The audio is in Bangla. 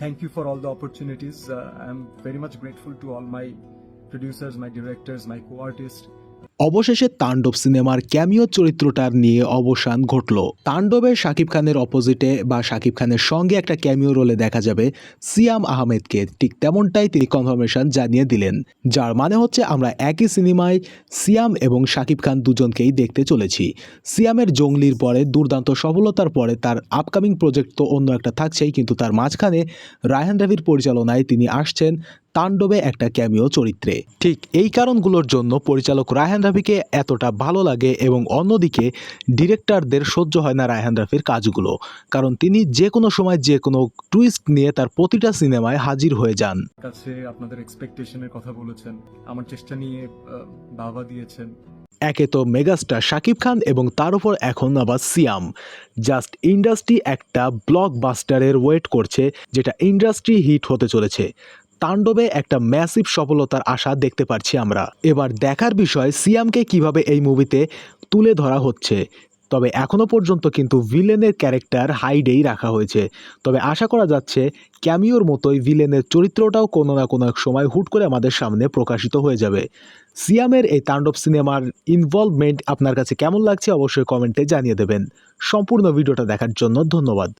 thank you for all the opportunities. Uh, I'm very much grateful to all my producers, my directors, my co-artists. অবশেষে তাণ্ডব সিনেমার ক্যামিও চরিত্রটার নিয়ে অবসান ঘটল। তাণ্ডবে শাকিব খানের অপোজিটে বা শাকিব খানের সঙ্গে একটা ক্যামিও রোলে দেখা যাবে সিয়াম আহমেদকে। ঠিক তেমনটাই তিনি কনফার্মেশন জানিয়ে দিলেন। যার মানে হচ্ছে আমরা একই সিনেমায় সিয়াম এবং শাকিব খান দুজনকেই দেখতে চলেছি। সিয়ামের জঙ্গলির পরে, দুর্দান্ত সফলতার পরে, তার আপকামিং প্রজেক্ট তো অন্য একটা থাকছেই, কিন্তু তার মাঝখানে রায়হান রাভির পরিচালনায় তিনি আসছেন তাণ্ডবে একটা ক্যামিও চরিত্রে। ঠিক এই কারণগুলোর জন্য পরিচালক রায়হান রাফিকে এতটা ভালো লাগে এবং অন্যদিকে ডিরেক্টরদের সহ্য হয় না রায়হান রাফির কাজগুলো কারণ তিনি যে কোনো সময় যে কোনো টুইস্ট নিয়ে তার প্রতিটা সিনেমায় হাজির হয়ে যান। কাছে আপনাদের এক্সপেকটেশনের কথা বলেছেন আমার চেষ্টা নিয়ে বাবা দিয়েছেন। একে তো মেগাস্টার শাকিব খান এবং তার উপর এখন আবার সিয়াম। জাস্ট ইন্ডাস্ট্রি একটা ব্লকবাস্টারের ওয়েট করছে যেটা ইন্ডাস্ট্রি হিট হতে চলেছে। তাণ্ডবে একটা ম্যাসিভ সফলতার আশা দেখতে পারছি আমরা। এবার দেখার বিষয়, সিয়ামকে কীভাবে এই মুভিতে তুলে ধরা হচ্ছে। তবে এখনও পর্যন্ত কিন্তু ভিলেনের ক্যারেক্টার হাইডেই রাখা হয়েছে। তবে আশা করা যাচ্ছে, ক্যামিওর মতোই ভিলেনের চরিত্রটাও কোনো না কোনো এক সময় হুট করে আমাদের সামনে প্রকাশিত হয়ে যাবে। সিয়ামের এই তাণ্ডব সিনেমার ইনভলভমেন্ট আপনার কাছে কেমন লাগছে অবশ্যই কমেন্টে জানিয়ে দেবেন। সম্পূর্ণ ভিডিওটা দেখার জন্য ধন্যবাদ।